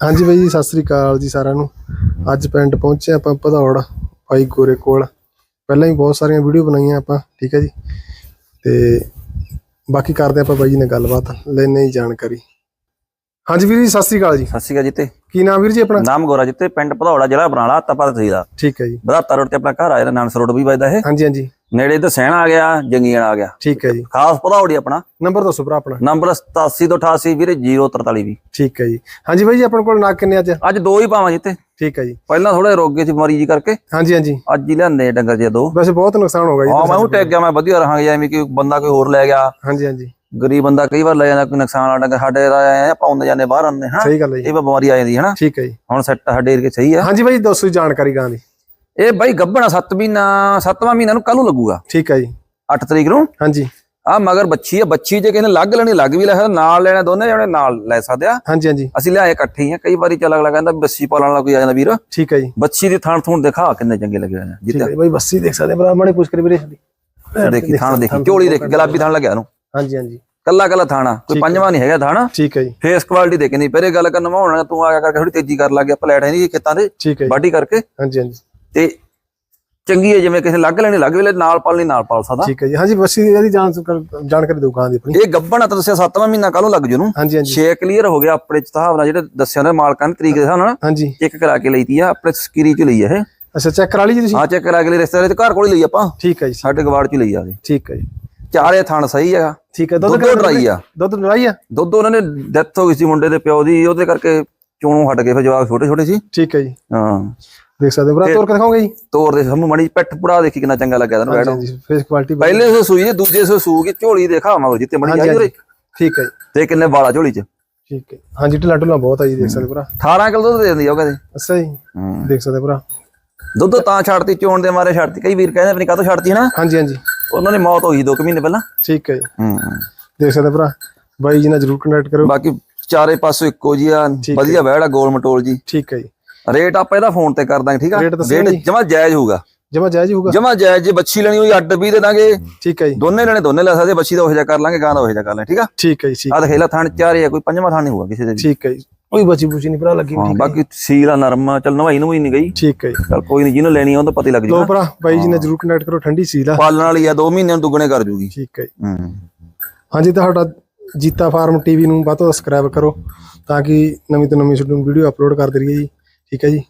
ਹਾਂਜੀ ਬਾਈ ਜੀ, ਸਤਿ ਸ੍ਰੀ ਅਕਾਲ ਜੀ ਸਾਰਿਆਂ ਨੂੰ। ਅੱਜ ਪਿੰਡ ਪਹੁੰਚੇ ਆਪਾਂ ਭਦੌੜ ਭਾਈ ਗੋਰੇ ਕੋਲ। ਪਹਿਲਾਂ ਹੀ ਬਹੁਤ ਸਾਰੀਆਂ ਵੀਡੀਓ ਬਣਾਈਆਂ ਆਪਾਂ, ਠੀਕ ਹੈ ਜੀ? ਤੇ ਬਾਕੀ ਕਰਦੇ ਆਪਾਂ ਬਾਈ ਜੀ ਨਾਲ ਗੱਲਬਾਤ ਲੈਣੇ ਹੀ ਜਾਣਕਾਰੀ। ਹਾਂਜੀ ਵੀਰ ਜੀ, ਸਤਿ ਸ੍ਰੀ ਅਕਾਲ ਜੀ। ਸਤਿ ਸ਼੍ਰੀ ਅਕਾਲ ਜਿੱਤੇ ਕੀ ਨਾਮ ਵੀਰ ਜੀ ਆਪਣਾ? ਨਾਮ ਗੋਰਾ ਜਿੱਤੇ ਪਿੰਡ ਭਦੌੜਾ ਜ਼ਿਲ੍ਹਾ ਬਰਨਾਲਾ ਤਪਾ ਤਹਿਸੀਲ ਦਾ ਠੀਕ ਹੈ ਜੀ। ਬਰਾਤਾ ਰੋਡ ਤੇ ਆਪਣਾ ਘਰ ਆ ਜਿਹੜਾ ਨਾਨਸ ਰੋਡ ਵੀ ਵੱਜਦਾ ਇਹ। ਹਾਂਜੀ ਹਾਂਜੀ। ਨੇੜੇ ਤੇ ਸੈਣਾ ਆ ਗਿਆ ਜੰਗੀਆਂ ਆ ਗਿਆ। ਠੀਕ ਹੈ ਜੀ। ਖਾਸ ਭਦੌੜੀ ਆਪਣਾ। ਨੰਬਰ ਦੱਸੋ ਭਰਾ ਆਪਣਾ। ਨੰਬਰ 87 ਤੋਂ 88 ਵੀਰੇ 043 ਵੀ ਠੀਕ ਹੈ ਜੀ। ਹਾਂਜੀ ਬਾਈ ਜੀ ਆਪਣੇ ਕੋਲ ਨਾਗ ਕਿੰਨੇ ਅੱਜ? ਅੱਜ ਦੋ ਹੀ ਪਾਵਾਂ ਜਿੱਤੇ ਠੀਕ ਹੈ ਜੀ। ਪਹਿਲਾਂ ਥੋੜੇ ਰੋਗੇ ਸੀ ਬਿਮਾਰੀ ਜੀ ਕਰਕੇ। ਹਾਂਜੀ ਹਾਂਜੀ। ਅੱਜ ਹੀ ਲਿਆਂਦੇ ਡੰਗਰ ਜੇ ਦੋ। ਵੈਸੇ ਬਹੁਤ ਨੁਕਸਾਨ ਹੋ ਗਿਆ ਹਾਂ ਜੀ ਮੈਂ ਉਹ ਟੈਗ ਗਿਆ ਮੈਂ ਵਧੀਆ ਰਹਾਂਗੇ ਐਵੇਂ ਕਿ ਬੰਦਾ ਕੋਈ ਹੋਰ ਲੈ ਗਿਆ। ਹਾਂਜੀ ਹਾਂਜੀ। ਗਰੀਬ ਬੰਦਾ ਕਈ ਵਾਰ ਲੈ ਜਾਂਦਾ ਕੋਈ ਨੁਕਸਾਨ ਡੰਗਰ ਸਾਡੇ ਦਾ ਆਏ ਆ ਪਾਉਂਦੇ ਜਾਂਦੇ ਬਾਹਰ ਆਉਂਦੇ ਹਾਂ। ਸਹੀ ਗੱਲ ਹੈ ਜੀ। ਇਹ ਬਿਮਾਰੀ ਆ ਜਾਂਦੀ ਹੈ ਨਾ। ਠੀਕ ਹੈ ਜੀ। ਹੁਣ ਸੈੱਟ ਸਾਡੇ ਏਰੀਏ ਸਹੀ ਆ। ਹਾਂਜੀ ਬਾਈ ਦੱਸੋ ਜੀ ਜਾਣਕਾਰੀ ਗਾਂ ਦੀ। ਇਹ ਬਾਈ ਗੱਭਣਾ 7 ਮਹੀਨਾ 7ਵਾਂ ਮਹੀਨਾ ਨੂੰ ਕੱਲ ਨੂੰ ਲੱਗੂਗਾ। ਠੀਕ ਹੈ ਜੀ। 8 ਤਰੀਕ ਨੂੰ? ਹਾਂਜੀ। ਆ ਮਗਰ ਬੱਚੀ ਆ ਬੱਚੀ ਜੇ ਕਹਿੰਦੇ ਲੱਗ ਲੈਣੀ ਲੱਗ ਵੀ ਲੈ ਸਕਦਾ ਨਾਲ ਲੈਣਾ ਦੋਨੇ ਜਣੇ ਨਾਲ ਲੈ ਸਕਦੇ ਆ। ਹਾਂਜੀ ਹਾਂਜੀ। ਅਸੀਂ ਲਿਆਏ ਇਕੱਠੇ ਹੀ ਆ ਕਈ ਵਾਰੀ ਚੱਲ ਅਗਲਾ ਕਹਿੰਦਾ ਬੱਸੀ ਪਾਲਣ ਵਾਲਾ ਕੋਈ ਆ ਜਾਂਦਾ ਵੀਰ। ਠੀਕ ਹੈ ਜੀ। ਬੱਚੀ ਦੀ ਥਾਣ ਥੂਣ ਦਿਖਾ ਕਿੰਨੇ ਚੰਗੇ ਲੱਗੇ ਹੋਏ ਨੇ ਠੀਕ ਜਿੱਤੇ ਹੈ ਬਾਈ ਬੱਸੀ ਦੇਖ ਸਕਦੇ ਬਰਾ ਮਾੜੇ ਪੁੱਛ ਕਰ ਵੀਰੇ। ਦੇਖੀ ਥਾਣ ਦੇਖੀ ਝੋਲੀ ਦੇਖੀ। ਗੁਲਾਬੀ ਥਾਣ ਲੱਗਿਆ ਉਹਨੂੰ। ਹਾਂਜੀ ਹਾਂਜੀ। ਕੱਲਾ ਕੱਲਾ ਥਾਣਾ ਕੋਈ ਪੰਜਵਾਂ ਨਹੀਂ ਹੈਗਾ ਥਾਣਾ? ਠੀਕ ਹੈ ਜੀ। ਫੇਸ ਕੁਆਲਿਟੀ ਨਹੀਂ ਪਹਿਲੇ ਗੱਲ ਕਰਨ ਨਵਾਉਣਾ ਤੂੰ ਆ ਗਿਆ ਕਰਕੇ ਥੋੜੀ ਤੇਜ਼ੀ ਕਰ ਲੱਗ ਗਿਆ ਪਲੇਟ ਹੈ ਨਹੀਂ ਖੇਤਾਂ ਦੇ ਵਾਢੀ ਕਰਕੇ। ਹਾਂਜੀ ਹਾਂਜੀ। ਤੇ ਚੰਗੀ ਹੈ ਜਿਵੇਂ ਕਿਸੇ ਲੱਗ ਲੈਣੀ ਲੱਗ ਵੀ ਲੈ ਨਾਲ ਪਾਲਣੀ ਨਾਲ ਪਾਲ ਸਕਦਾ। ਠੀਕ ਹੈ ਜੀ। ਹਾਂਜੀ ਬੱਸੀ ਦੀ ਇਹਦੀ ਜਾਣ ਜਾਣਕਾਰੀ ਦਿਓ ਗਾਂ ਦੀ ਆਪਣੀ। ਇਹ ਗੱਬਣ ਤਾਂ ਦੱਸਿਆ 7ਵਾਂ ਮਹੀਨਾ ਕੱਲ ਲੱਗ ਜੂ ਨੂੰ ਹਾਂਜੀ ਹਾਂਜੀ। 6 ਕਲੀਅਰ ਹੋ ਗਿਆ ਆਪਣੇ ਹਿਸਾਬ ਨਾਲ ਜਿਹੜੇ ਦੱਸਿਆ ਨੇ ਮਾਲਕਾਂ ਨੇ ਤਰੀਕ ਦੇ ਹਿਸਾਬ ਨਾਲ। ਹਾਂਜੀ। ਚੈੱਕ ਕਰਾ ਕੇ ਲਈ ਤੀ ਆ ਆਪਣੇ ਸਕਰੀ ਚ ਲਈ ਆ ਇਹ। ਅੱਛਾ ਚੈੱਕ ਕਰਾ ਲਈ ਜੀ ਤੁਸੀਂ? ਹਾਂ ਚੈੱਕ ਕਰਾ ਕੇ ਲਈ ਰਿਸ਼ਤੇਦਾਰ ਦੇ ਘਰ ਕੋਲ ਹੀ ਲਈ ਆਪਾਂ। ਠੀਕ ਹੈ ਜੀ ਸਾਡੇ ਗਵਾੜ ਚ ਲਈ ਆ ਜੀ ਠੀਕ ਹੈ ਜੀ। ਚਾਰੇ ਥਣ ਸਹੀ ਆ ਠੀਕ ਹੈ ਦੁੱਧ ਕਿੰਨਾ ਡਰਾਈ ਆ। ਦੁੱਧ? ਡਰਾਈ ਆ? ਦੁੱਧ ਉਹਨਾਂ ਨੇ ਡੈਥ ਹੋ ਗਈ ਸੀ ਮੁੰਡੇ ਦੇ ਪਿਓ ਦੀ ਉਹਦੇ ਕਰਕੇ ਚੋਣੋਂ ਹਟ ਗਏ ਫਿਰ ਜਵਾਕ ਛੋਟੇ ਛੋਟੇ ਸੀ। ਠੀਕ ਹੈ ਜੀ। ਹਾਂ। ਦੇਖ ਸਕਦੇ ਬਰਾ ਤੋਰ ਕੇ ਦਿਖਾਓਗੇ ਜੀ? ਤੋਰ ਦੇ ਸਾਨੂੰ ਮੜੀ ਪੈਠ ਪੁੜਾ ਦੇਖੀ ਕਿੰਨਾ ਚੰਗਾ ਲੱਗਿਆ ਤੈਨੂੰ ਬੈਠ। ਹਾਂਜੀ ਫੇਸ ਕੁਆਲਿਟੀ ਪਹਿਲੇ ਸੇ ਸੂਈ ਦੂਜੇ ਸੇ ਸੂ ਕੇ ਝੋਲੀ ਦੇਖਾ ਮਗਰ ਜਿੱਤੇ ਹਾਂਜੀ ਆਈ ਉਰੇ ਠੀਕ ਹੈ ਜੀ। ਤੇ ਕਿੰਨੇ ਵਾਲਾ ਝੋਲੀ ਚ? ਠੀਕ ਹੈ। ਹਾਂਜੀ ਢਿੱਲਾ ਢੁੱਲਾ ਬਹੁਤ ਆ ਜੀ ਦੇਖ ਸਕਦੇ ਭਰਾ। 18 ਕਿਲੋ ਦੁੱਧ ਦੇ ਦਿੰਦੀ ਆ ਉਹ ਕਹਿੰਦੇ। ਅੱਛਾ ਜੀ। ਹੂੰ। ਦੇਖ ਸਕਦੇ ਭਰਾ। ਦੁੱਧ ਤਾਂ ਛੱਡਤੀ ਚੋਣ ਦੇ ਮਾਰੇ ਛੱਡਤੀ। ਕਈ ਵੀਰ ਕਹਿੰਦੇ ਆਪਣੀ ਕਾਹਤੋਂ ਛੱਡਤੀ ਨਾ ਹਾਂਜੀ ਹਾਂਜੀ। ਉਹਨਾਂ ਦੀ ਮੌਤ ਹੋਈ 2 ਮਹੀਨੇ ਪਹਿਲਾਂ। ਠੀਕ ਹੈ ਜੀ। ਹੂੰ। ਦੇਖ ਸਕਦੇ ਭਰਾ ਬਾਈ ਜੀ ਨਾਲ ਜਰੂਰ ਕੰਟੈਕਟ ਕਰੋ। ਬਾਕੀ ਚਾਰੇ ਪਾਸੋਂ ਇੱਕੋ ਜੀ ਆ ਵਧੀਆ ਵਹਿੜਾ ਗੋਲ ਮਟੋਲ ਜੀ। ਠੀਕ ਹੈ ਜੀ। ਰੇਟ ਆਪਾਂ ਇਹਦਾ ਫੋਨ ਤੇ ਕਰ ਦਾਂਗੇ ਠੀਕ ਆ? ਰੇਟ ਜਮਾ ਜਾਇਜ਼ ਹੋਊਗਾ। ਜਮਾ ਜਾਇਜ਼ ਹੋਊਗਾ। ਜਮਾ ਜਾਇਜ਼ ਜੇ ਬੱਚੀ ਲੈਣੀ ਹੋਈ ਅੱਡ ਵੀ ਦੇ ਦਾਂਗੇ। ਠੀਕ ਹੈ ਜੀ। ਦੋਨੇ ਲੈਣੇ ਦੋਨੇ ਲੈ ਸਕਦੇ ਬੱਚੀ ਦਾ ਉਹ ਜਿਹਾ ਕਰ ਲਾਂਗੇ ਗਾਂ ਦਾ ਉਹ ਜਿਹਾ ਕਰ ਲਾਂਗੇ ਠੀਕ ਆ? ਠੀਕ ਹੈ ਜੀ ਆ ਦੇਖ ਲੈ ਥਣ ਚਾਰੇ ਆ ਕੋਈ ਪੰਜਵਾਂ ਥਣ ਨਹੀਂ ਹੋਊਗਾ ਕਿਸੇ ਦੇ ਵੀ। ਠੀਕ ਹੈ ਜੀ। ਕੋਈ ਬਚੀ ਬੁਚੀ ਨਹੀਂ ਭਰਾ ਲੱਗੀ ਹਾਂ ਬਾਕੀ ਸੀਲ ਆ ਨਰਮ ਆ ਚੱਲ ਨਵਾਈ ਨੂੰ ਵੀ ਨਹੀਂ ਗਈ। ਠੀਕ ਹੈ ਜੀ। ਚੱਲ ਕੋਈ ਨਹੀਂ ਜਿਹਨੂੰ ਲੈਣੀ ਆ ਉਹਦਾ ਪਤਾ ਹੀ ਲੱਗ ਲੋ ਜੂਗਾ ਭਰਾ ਬਾਈ ਜੀ ਨਾਲ ਜਰੂਰ ਕੰਟੈਕਟ ਕਰੋ ਠੰਡੀ ਸੀਲ ਆ। ਪਾਲਣ ਵਾਲੀ ਆ 2 ਮਹੀਨਿਆਂ ਨੂੰ ਦੁੱਗਣੇ ਕਰ ਜੂਗੀ। ਠੀਕ ਹੈ ਜੀ। ਹਾਂਜੀ ਤੁਹਾਡਾ ਜੀਤਾ ਫਾਰਮ ਟੀਵੀ ਨੂੰ ਵੱਧ ਤੋਂ ਸਬਸਕ੍ਰਾਈਬ ਕਰੋ ਤਾਂ ਕਿ ਨਵੀਂ ਤੋਂ ਨਵੀਂ ਤੁਹਾਨੂੰ ਵੀਡੀਓ ਅਪਲੋਡ ਕਰਦੇ ਰਹੀਏ ਜੀ। ਠੀਕ ਹੈ ਜੀ।